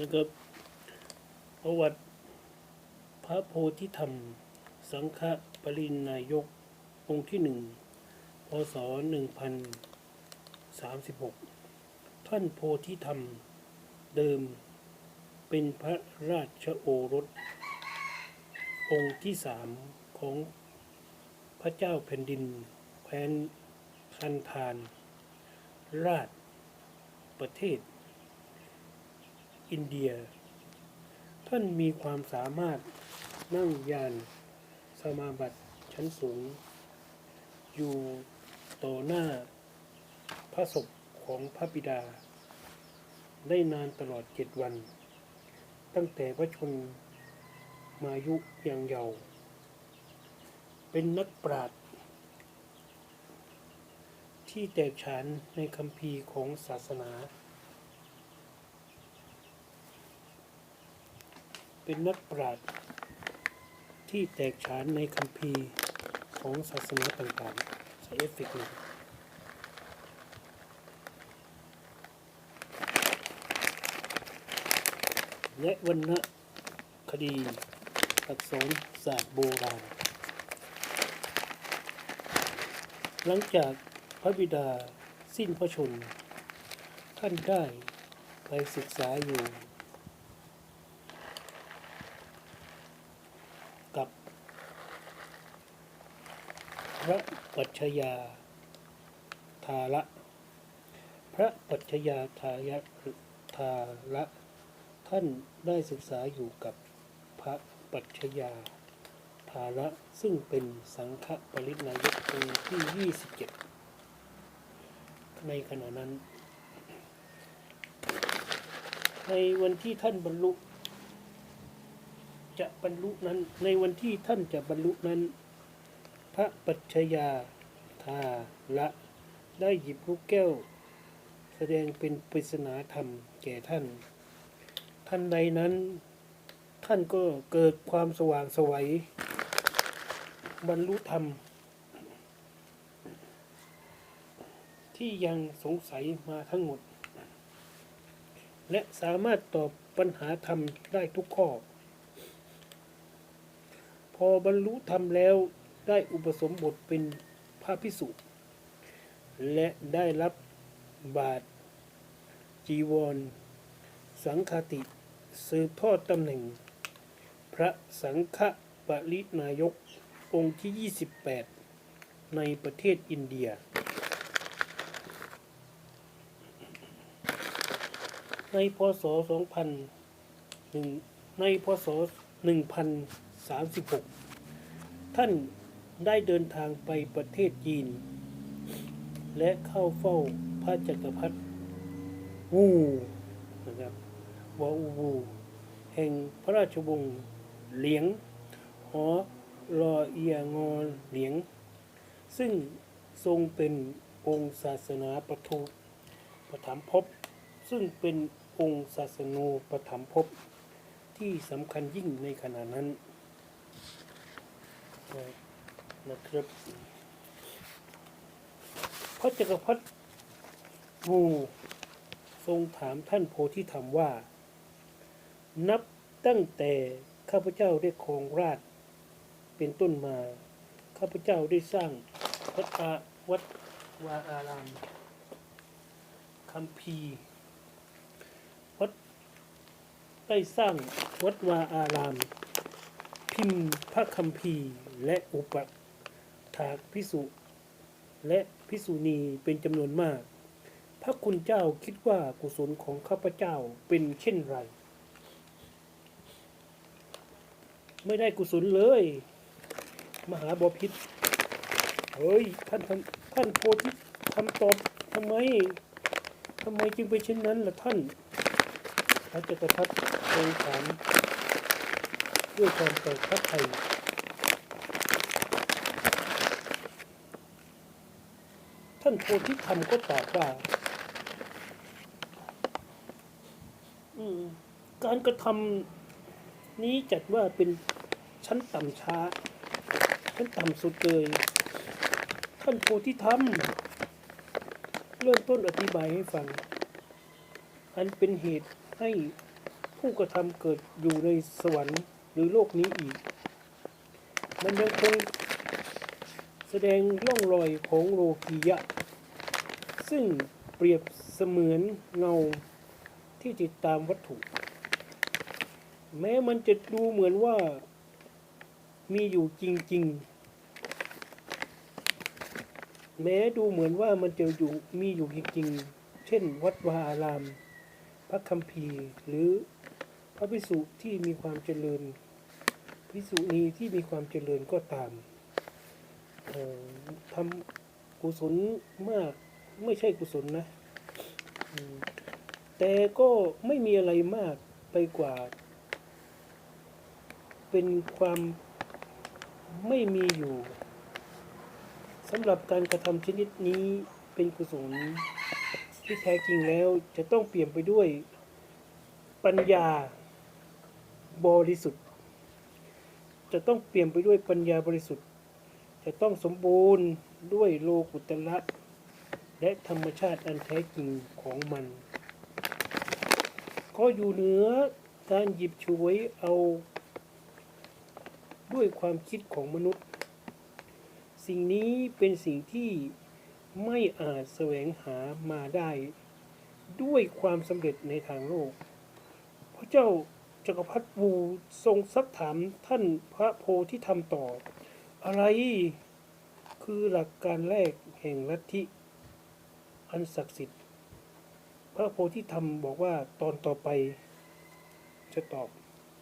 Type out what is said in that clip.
นะครับประวัติพระโพธิธรรม สังฆปรินายก องค์ที่หนึ่งพศหนึ่งพันสามสิบหกท่านโพธิธรรม เดิม เป็นพระราชโอรส องค์ที่สามของพระเจ้าแผ่นดินแคว้นคันธาน ราชประเทศ อินเดีย ท่านมีความสามารถนั่งยานสมาบัติชั้นสูง อยู่ต่อหน้าพระศพของพระบิดา ได้นานตลอดเจ็ดวัน ตั้งแต่พระชนมายุยังเยาว์เป็นนักปราชญ์ที่แตกฉานในคำพีร์ของศาสนา เป็นนักปราชญ์ที่แตกฉานในคำพีร์ของศาสนาต่างๆใช้เอฟเฟกต์นะและวรรณคดีอักษรศาสตร์โบราณ หลังจากพระบิดาสิ้นพระชนม์ท่านได้ไปศึกษาอยู่ พระปัจฉยาธาระพระปัจฉยาทายะธาระท่านได้ศึกษาอยู่กับพระปัจฉยาธาระซึ่งเป็นสังฆปรินายกองค์ที่ 27 ในขณะนั้น ในวันที่ท่านบรรลุ จะบรรลุนั้น ในวันที่ท่านจะบรรลุนั้น พระปัจฉยาธาละได้หยิบลูกแก้ว แสดงเป็นปริศนาธรรมแก่ท่าน ท่านใดนั้น ท่านก็เกิดความสว่างสวัยบรรลุธรรม ที่ยังสงสัยมาทั้งหมด และสามารถตอบปัญหาธรรมได้ทุกข้อ พอบรรลุธรรมแล้ว ได้อุปสมบทเป็นพระพิสุและได้รับบาทจีวร สังฆติสืบทอดตำแหน่ง พระสังฆปรินายกองค์ที่ 28 ในประเทศอินเดีย ในพศ 2000หนึ่งในพศ 1036 ท่าน ได้เดินทางไปประเทศจีน และเข้าเฝ้าพระจักรพรรดิวูนะครับวาอูวูแห่งพระราชวงศ์เหลียงหอรอเอียงอเหลียง ซึ่งทรงเป็นองค์ศาสนาประทุปถัมภพซึ่งเป็นองค์ศาสนูปถัมภพที่สำคัญยิ่งในขณะนั้น นะครับพระจักรพรรดิวูทรงถามท่านโพธิธรรมว่า นับตั้งแต่ข้าพเจ้าได้ครองราชเป็นต้นมา ข้าพเจ้าได้สร้างวัดอาวัดวาอารามคำพีร์วัดได้สร้างวัดวาอาราม พิมพ์พระคัมภีร์และอุป ถากพิสุและพิสุณีเป็นจำนวนมาก พระคุณเจ้าคิดว่ากุศลของข้าพเจ้าเป็นเช่นไร ไม่ได้กุศลเลย มหาบพิษเฮ้ย ท่านท่านท่านโพธิทำตอบทำไมทำไมจึงเป็นเช่นนั้นล่ะท่านพระจักรพรรดิทรงถามด้วยความแปลกพระไทย ท่านโพธิธรรมก็ตอบว่าการกระทำนี้จัดว่าเป็นชั้นต่ำช้า ชั้นต่ำสุดเลย ท่านโพธิธรรม เริ่มต้นอธิบายให้ฟัง อันเป็นเหตุให้ผู้กระทำเกิดอยู่ในสวรรค์หรือโลกนี้อีก มันยังคงแสดงร่องรอยของโลกียะ ซึ่งเปรียบเสมือนเงาที่ติดตามวัตถุ แม้มันจะดูเหมือนว่ามีอยู่จริง ๆ แม้ดูเหมือนว่ามันจะอยู่มีอยู่จริงๆ เช่น วัดวาอาราม พระคัมภีร์ หรือพระภิกษุที่มีความเจริญภิกษุณีที่มีความเจริญก็ตามออทำกุศลมาก ไม่ใช่กุศลนะ แต่ก็ไม่มีอะไรมากไปกว่า เป็นความไม่มีอยู่สำหรับการกระทำชนิดนี้เป็นกุศลที่แท้จริงแล้วจะต้องเปลี่ยนไปด้วยปัญญาบริสุทธิ์ จะต้องเปลี่ยนไปด้วยปัญญาบริสุทธิ์ จะต้องสมบูรณ์ด้วยโลกุตละ และธรรมชาติอันแท้จริงของมัน ก็อยู่เหนือการหยิบฉวยเอา ด้วยความคิดของมนุษย์ สิ่งนี้เป็นสิ่งที่ไม่อาจแสวงหามาได้ ด้วยความสำเร็จในทางโลก พระเจ้าจักรพรรดิวูทรงซักถามท่านพระโพธิธรรมต่อ อะไรคือหลักการแรกแห่งลัทธิ อันศักดิ์สิทธิ์ พระโพธิธรรมบอกว่าตอนต่อไปจะตอบ